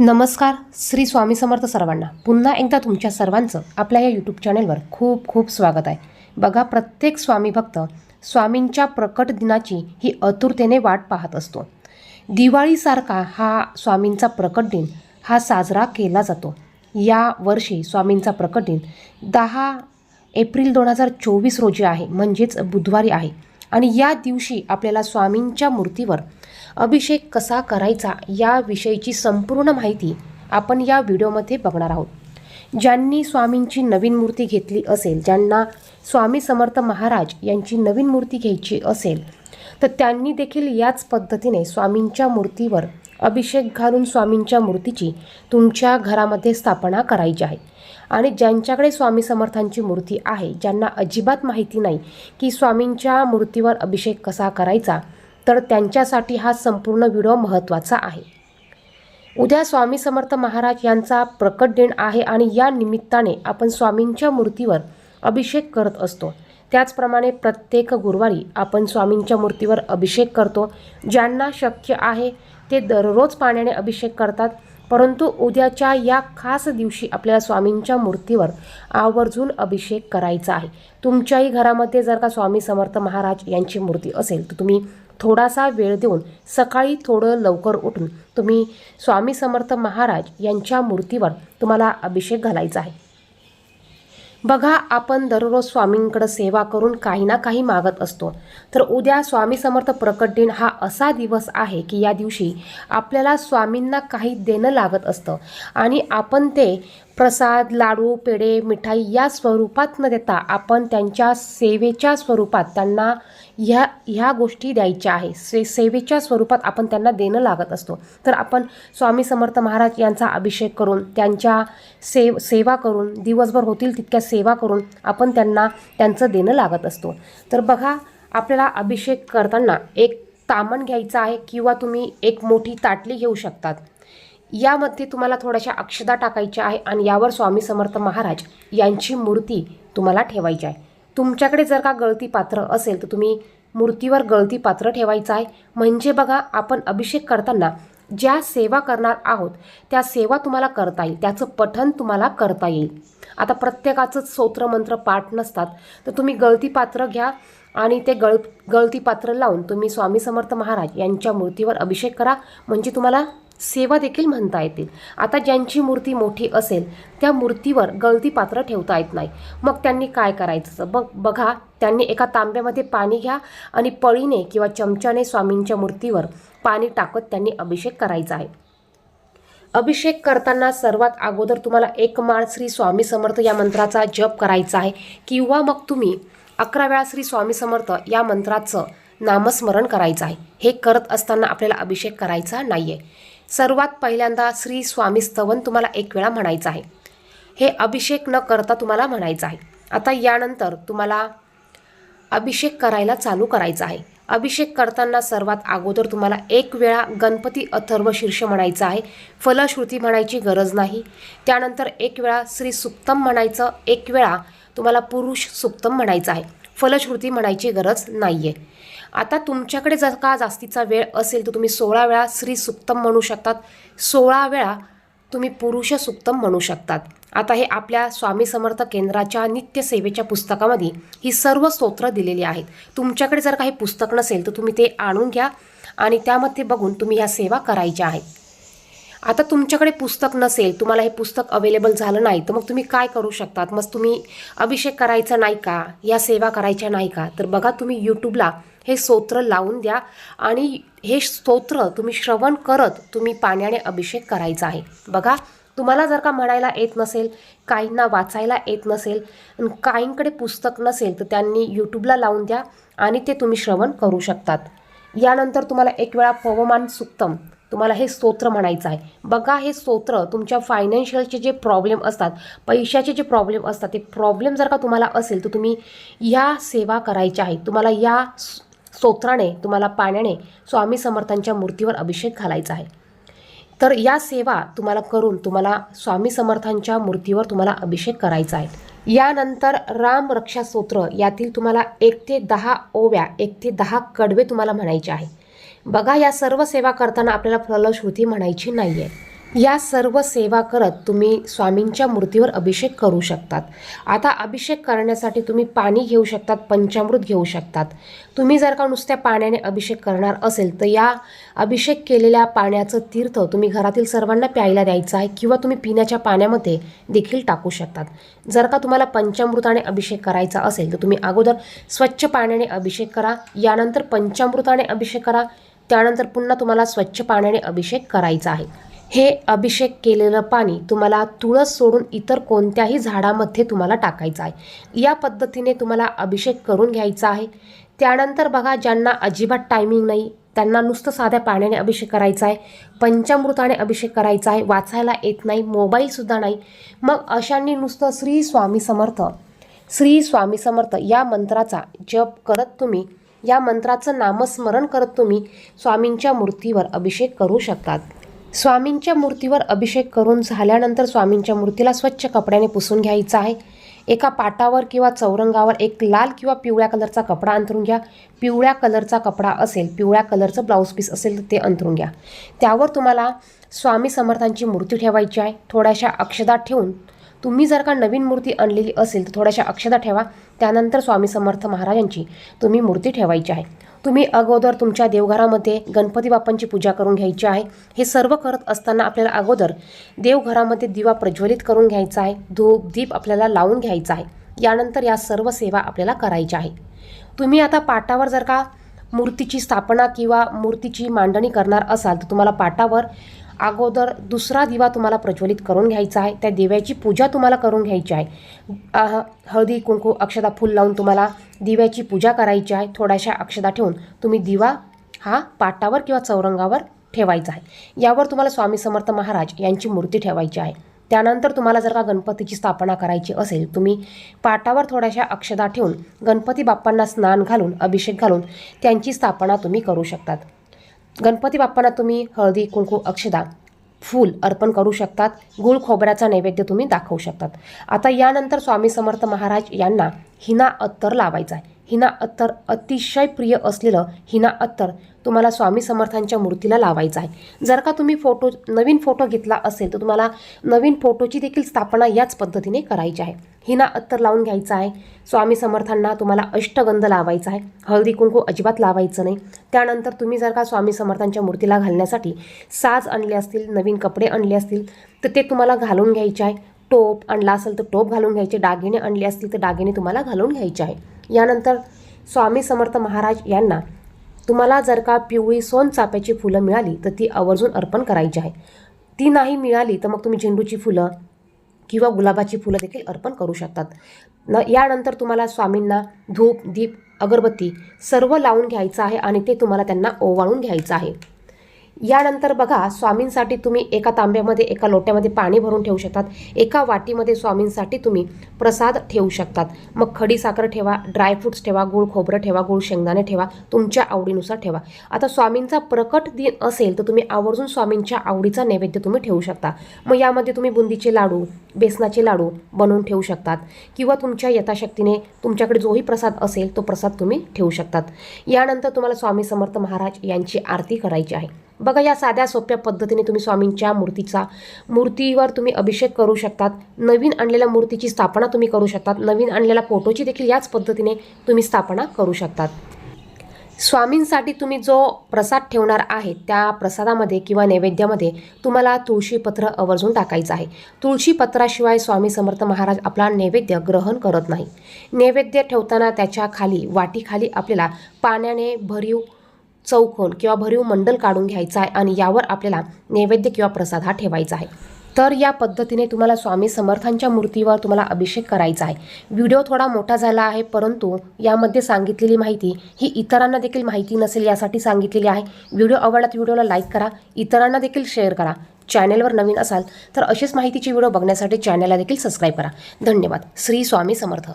नमस्कार श्री स्वामी समर्थ सर्वांना. पुन्हा एकदा तुमच्या सर्वांचं आपल्या या यूट्यूब चॅनेलवर खूप खूप स्वागत आहे. बघा प्रत्येक स्वामी भक्त स्वामींच्या प्रकट दिनाची ही आतुरतेने वाट पाहत असतो. दिवाळीसारखा हा स्वामींचा प्रकट दिन हा साजरा केला जातो. या वर्षी स्वामींचा प्रकट दिन दहा एप्रिल दोन हजार चोवीस रोजी आहे म्हणजेच बुधवारी आहे. आणि या दिवशी आपल्याला स्वामींच्या मूर्तीवर अभिषेक कसा करायचा याविषयीची संपूर्ण माहिती आपण या व्हिडिओमध्ये बघणार आहोत. ज्यांनी स्वामींची नवीन मूर्ती घेतली असेल ज्यांना स्वामी समर्थ महाराज यांची नवीन मूर्ती घ्यायची असेल तर त्यांनी देखील याच पद्धतीने स्वामींच्या मूर्तीवर अभिषेक घालून स्वामींच्या मूर्तीची तुमच्या घरामध्ये स्थापना करायची आहे. आणि ज्यांच्याकडे स्वामी समर्थांची मूर्ती आहे ज्यांना अजिबात माहिती नाही की स्वामींच्या मूर्तीवर अभिषेक कसा करायचा तर त्यांच्यासाठी हा संपूर्ण व्हिडिओ महत्त्वाचा आहे. उद्या स्वामी समर्थ महाराज यांचा प्रकट दिन आहे आणि या निमित्ताने आपण स्वामींच्या मूर्तीवर अभिषेक करत असतो. त्याचप्रमाणे प्रत्येक गुरुवारी आपण स्वामींच्या मूर्तीवर अभिषेक करतो. ज्यांना शक्य आहे ते दररोज पाण्याने अभिषेक करतात. परंतु उद्याच्या या खास दिवशी आपल्याला स्वामींच्या मूर्तीवर आवर्जून अभिषेक करायचा आहे. तुमच्याही घरामध्ये जर का स्वामी समर्थ महाराज यांची मूर्ती असेल तर तुम्ही थोडासा वेळ देऊन सकाळी थोडं लवकर उठून तुम्ही स्वामी समर्थ महाराज यांच्या मूर्तीवर तुम्हाला अभिषेक घालायचा आहे. बघा आपण दररोज स्वामींकडं सेवा करून काही ना काही मागत असतो. तर उद्या स्वामी समर्थ प्रकट दिन हा असा दिवस आहे की या दिवशी आपल्याला स्वामींना काही देणं लागत असतं आणि आपण ते प्रसाद लाडू पेढे मिठाई या स्वरूपात न देता. आपण त्यांच्या सेवेच्या स्वरूपात त्यांना ह्या ह्या गोष्टी द्यायच्या आहे. से सेवेच्या स्वरूपात आपण त्यांना देणं लागत असतो. तर आपण स्वामी समर्थ महाराज यांचा अभिषेक करून त्यांच्या सेव सेवा करून दिवसभर होतील तितक्या सेवा करून आपण त्यांना त्यांचं देणं लागत असतो. तर बघा आपल्याला अभिषेक करताना एक तामण घ्यायचं आहे किंवा तुम्ही एक मोठी ताटली घेऊ शकतात. यामध्ये तुम्हाला थोड्याशा अक्षदा टाकायच्या आहे आणि यावर स्वामी समर्थ महाराज यांची मूर्ती तुम्हाला ठेवायची आहे. तुमच्याकडे जर का गळती पात्र असेल तर तुम्ही मूर्तीवर गळती पात्र ठेवायचं आहे. म्हणजे बघा आपण अभिषेक करताना ज्या सेवा करणार आहोत त्या सेवा तुम्हाला करता येईल. त्याचं पठन तुम्हाला करता येईल. आता प्रत्येकाचंच स्तोत्रमंत्र पाठ नसतात तर तुम्ही गळती पात्र घ्या आणि ते गळ गळती पात्र लावून तुम्ही स्वामी समर्थ महाराज यांच्या मूर्तीवर अभिषेक करा. म्हणजे तुम्हाला सेवा देखील म्हणता येतील. आता ज्यांची मूर्ती मोठी असेल त्या मूर्तीवर गळती पात्र ठेवता येत नाही. मग त्यांनी काय करायचं? बघ बघा त्यांनी एका तांब्यामध्ये पाणी घ्या आणि पळीने किंवा चमच्याने स्वामींच्या मूर्तीवर पाणी टाकत त्यांनी अभिषेक करायचा आहे. अभिषेक करताना सर्वात अगोदर तुम्हाला एक माळ श्री स्वामी समर्थ या मंत्राचा जप करायचा आहे. किंवा मग तुम्ही अकरा वेळा श्री स्वामी समर्थ या मंत्राचं नामस्मरण करायचं आहे. हे करत असताना आपल्याला अभिषेक करायचा नाही आहे सर्वात पहिल्यांदा श्री स्वामी स्तवन तुम्हाला एक वेळा म्हणायचं आहे. हे अभिषेक न करता तुम्हाला म्हणायचं आहे. आता यानंतर तुम्हाला अभिषेक करायला चालू करायचा आहे. अभिषेक करताना सर्वात अगोदर तुम्हाला एक वेळा गणपती अथर्व शीर्ष म्हणायचं आहे. फलश्रुती म्हणायची गरज नाही. त्यानंतर एक वेळा श्री सुक्तम म्हणायचं. एक वेळा तुम्हाला पुरुष सुक्तम म्हणायचं आहे. फलश्रुती म्हणायची गरज नाही आहे आता तुमच्याकडे जर का जास्तीचा वेळ असेल तर तुम्ही सोळा वेळा श्री सुक्तम म्हणू शकतात. सोळा वेळा तुम्ही पुरुष सुक्तम म्हणू शकतात. आता हे आपल्या स्वामी समर्थ केंद्राच्या नित्यसेवेच्या पुस्तकामध्ये ही सर्व स्तोत्र दिलेली आहेत. तुमच्याकडे जर काही पुस्तक नसेल तर तुम्ही ते आणून घ्या आणि त्यामध्ये बघून तुम्ही ह्या सेवा करायच्या आहेत. आता तुमच्याकडे पुस्तक नसेल तुम्हाला हे पुस्तक अवेलेबल झालं नाही तर मग तुम्ही काय करू शकतात? मग तुम्ही अभिषेक करायचा नाही का? या सेवा करायच्या नाही का? तर बघा तुम्ही यूट्यूबला हे स्तोत्र लावून द्या आणि हे स्तोत्र तुम्ही श्रवण करत तुम्ही पाण्याने अभिषेक करायचा आहे. बघा तुम्हाला जर का म्हणायला येत नसेल काहींना वाचायला येत नसेल काहींकडे पुस्तक नसेल तर त्यांनी यूट्यूबला लावून द्या आणि ते तुम्ही श्रवण करू शकतात. यानंतर तुम्हाला एक वेळा पवमान सुक्तम. तुम्हाला हे स्तोत्र म्हणायचं आहे. बघा हे स्तोत्र तुमच्या फायनान्शियलचे जे प्रॉब्लेम असतात पैशाचे जे प्रॉब्लेम असतात ते प्रॉब्लेम जर का तुम्हाला असेल तर तुम्ही या सेवा करायच्या आहेत तुम्हाला या स्तोत्राने तुम्हाला पाण्याने स्वामी समर्थांच्या मूर्तीवर अभिषेक घालायचा आहे. तर या सेवा तुम्हाला करून तुम्हाला स्वामी समर्थांच्या मूर्तीवर तुम्हाला अभिषेक करायचा आहे. यानंतर राम रक्षा स्तोत्र यातील तुम्हाला एक ते दहा ओव्या एक ते दहा कडवे तुम्हाला म्हणायचे आहे. बघा या सर्व सेवा करताना आपल्याला फलश्रुती म्हणायची नाही आहे या सर्व सेवा करत तुम्ही स्वामींच्या मूर्तीवर अभिषेक करू शकतात. आता अभिषेक करण्यासाठी तुम्ही पाणी घेऊ शकतात पंचामृत घेऊ शकतात. तुम्ही जर का नुसत्या पाण्याने अभिषेक करणार असेल तर या अभिषेक केलेल्या पाण्याचं तीर्थ तुम्ही घरातील सर्वांना प्यायला द्यायचं आहे किंवा तुम्ही पिण्याच्या पाण्यामध्ये देखील टाकू शकतात. जर का तुम्हाला पंचामृताने अभिषेक करायचा असेल तर तुम्ही अगोदर स्वच्छ पाण्याने अभिषेक करा यानंतर पंचामृताने अभिषेक करा त्यानंतर पुन्हा तुम्हाला स्वच्छ पाण्याने अभिषेक करायचा आहे. हे अभिषेक केलेलं पाणी तुम्हाला तुळस सोडून इतर कोणत्याही झाडामध्ये तुम्हाला टाकायचं आहे. या पद्धतीने तुम्हाला अभिषेक करून घ्यायचा आहे. त्यानंतर बघा ज्यांना अजिबात टायमिंग नाही त्यांना नुसतं साध्या पाण्याने अभिषेक करायचा आहे. पंचामृताने अभिषेक करायचा आहे. वाचायला येत नाही मोबाईलसुद्धा नाही. मग अशांनी नुसतं श्री स्वामी समर्थ श्री स्वामी समर्थ या मंत्राचा जप करत तुम्ही या मंत्राचं नामस्मरण करत तुम्ही स्वामींच्या मूर्तीवर अभिषेक करू शकतात. स्वामींच्या मूर्तीवर अभिषेक करून झाल्यानंतर स्वामींच्या मूर्तीला स्वच्छ कपड्याने पुसून घ्यायचं आहे. एका पाटावर किंवा चौरंगावर एक लाल किंवा पिवळ्या कलरचा कपडा अंतरून घ्या. पिवळ्या कलरचा कपडा असेल पिवळ्या कलरचं ब्लाऊज पीस असेल तर ते अंतरून घ्या. त्यावर तुम्हाला स्वामी समर्थांची मूर्ती ठेवायची आहे. थोड्याशा अक्षदा ठेवून तुम्ही जर का नवीन मूर्ती आणलेली असेल तर थोड्याशा अक्षता ठेवा. त्यानंतर स्वामी समर्थ महाराजांची तुम्ही मूर्ती ठेवायची आहे. तुम्ही अगोदर तुमच्या देवघरामध्ये गणपती बाप्पांची पूजा करून घ्यायची आहे. हे सर्व करत असताना आपल्याला अगोदर देवघरामध्ये दिवा प्रज्वलित करून घ्यायचा आहे. धूप दीप आपल्याला लावून घ्यायचा आहे. यानंतर या सर्व सेवा आपल्याला करायच्या आहे तुम्ही आता पाटावर जर का मूर्तीची स्थापना किंवा मूर्तीची मांडणी करणार असाल तर तुम्हाला पाटावर अगोदर दुसरा दिवा तुम्हाला प्रज्वलित करून घ्यायचा आहे. त्या दिव्याची पूजा तुम्हाला करून घ्यायची आहे. हळदी कुंकू अक्षदा फुल लावून तुम्हाला दिव्याची पूजा करायची आहे. थोड्याशा अक्षदा ठेवून तुम्ही दिवा हा पाटावर किंवा चौरंगावर ठेवायचा आहे. यावर तुम्हाला स्वामी समर्थ महाराज यांची मूर्ती ठेवायची आहे. त्यानंतर तुम्हाला जर का गणपतीची स्थापना करायची असेल तुम्ही पाटावर थोड्याशा अक्षदा ठेवून गणपती बाप्पांना स्नान घालून अभिषेक घालून त्यांची स्थापना तुम्ही करू शकतात. गणपती बाप्पांना तुम्ही हळदी कुंकू अक्षदा फूल अर्पण करू शकतात. गुळ खोबऱ्याचा नैवेद्य तुम्ही दाखवू शकतात. आता यानंतर स्वामी समर्थ महाराज यांना हिना अत्तर लावायचा आहे. हिना अत्तर अतिशय प्रिय असलेलं हिना अत्तर तुम्हाला स्वामी समर्थांच्या मूर्तीला लावायचं आहे. जर का तुम्ही फोटो नवीन फोटो घेतला असेल तर तुम्हाला नवीन फोटोची देखील स्थापना याच पद्धतीने करायची आहे. हिना अत्तर लावून घ्यायचा आहे. स्वामी समर्थांना तुम्हाला अष्टगंध लावायचा आहे. हळदी कुंकू अजिबात लावायचं नाही. त्यानंतर तुम्ही जर का स्वामी समर्थांच्या मूर्तीला घालण्यासाठी साज आणले असतील नवीन कपडे आणले असतील तर ते तुम्हाला घालून घ्यायचे आहे. टोप आणला असेल तर टोप घालून घ्यायचे दागिने आणले असतील तर दागिने तुम्हाला घालून घ्यायचे आहे यानंतर स्वामी समर्थ महाराज यांना तुम्हाला जर का पिवळी सोनचाप्याची फुलं मिळाली तर ती आवर्जून अर्पण करायची आहे. ती नाही मिळाली तर मग तुम्ही झेंडूची फुलं किंवा गुलाबाची फुलं देखील अर्पण करू शकतात. न यानंतर तुम्हाला स्वामींना धूप दीप अगरबत्ती सर्व लावून घ्यायचं आहे आणि ते तुम्हाला त्यांना ओवाळून घ्यायचं आहे. यानंतर बघा स्वामींसाठी तुम्ही एका तांब्यामध्ये एका लोट्यामध्ये पाणी भरून ठेवू शकतात. एका वाटीमध्ये स्वामींसाठी तुम्ही प्रसाद ठेवू शकतात. मग खडी साखर ठेवा ड्रायफ्रुट्स ठेवा गुळ खोबरं ठेवा गुळ शेंगदाणे ठेवा तुमच्या आवडीनुसार ठेवा. आता स्वामींचा प्रकट दिन असेल तर तुम्ही आवर्जून स्वामींच्या आवडीचा नैवेद्य तुम्ही ठेवू शकता. मग यामध्ये तुम्ही बुंदीचे लाडू बेसनाचे लाडू बनवून ठेवू शकतात. किंवा तुमच्या यथाशक्तीने तुमच्याकडे जोही प्रसाद असेल तो प्रसाद तुम्ही ठेवू शकतात. यानंतर तुम्हाला स्वामी समर्थ महाराज यांची आरती करायची आहे. बघा या साध्या सोप्या पद्धतीने तुम्ही स्वामींच्या मूर्तीचा मूर्तीवर तुम्ही अभिषेक करू शकतात. नवीन आणलेल्या मूर्तीची स्थापना तुम्ही करू शकतात. नवीन आणलेल्या फोटोची देखील याच पद्धतीने तुम्ही स्थापना करू शकतात. स्वामींसाठी तुम्ही जो प्रसाद ठेवणार आहे त्या प्रसादामध्ये किंवा नैवेद्यामध्ये तुम्हाला तुळशीपत्र आवर्जून टाकायचं आहे. तुळशीपत्राशिवाय स्वामी समर्थ महाराज आपला नैवेद्य ग्रहण करत नाही. नैवेद्य ठेवताना त्याच्याखाली वाटीखाली आपल्याला पाण्याने भरीव चौकोन किंवा भरीव मंडल काढून घ्यायचा आहे आणि यावर आपल्याला नैवेद्य किंवा प्रसाद हा ठेवायचा आहे. तर या पद्धतीने तुम्हाला स्वामी समर्थांच्या मूर्तीवर तुम्हाला अभिषेक करायचा आहे. व्हिडिओ थोडा मोठा झाला आहे परंतु यामध्ये सांगितलेली माहिती ही इतरांना देखील माहिती नसेल यासाठी सांगितलेली आहे. व्हिडिओ आवडला तर व्हिडिओला लाईक करा इतरांना देखील शेअर करा. चॅनेलवर नवीन असाल तर अशीच माहितीची व्हिडिओ बघण्यासाठी चॅनलला देखील सबस्क्राईब करा. धन्यवाद. श्री स्वामी समर्थ.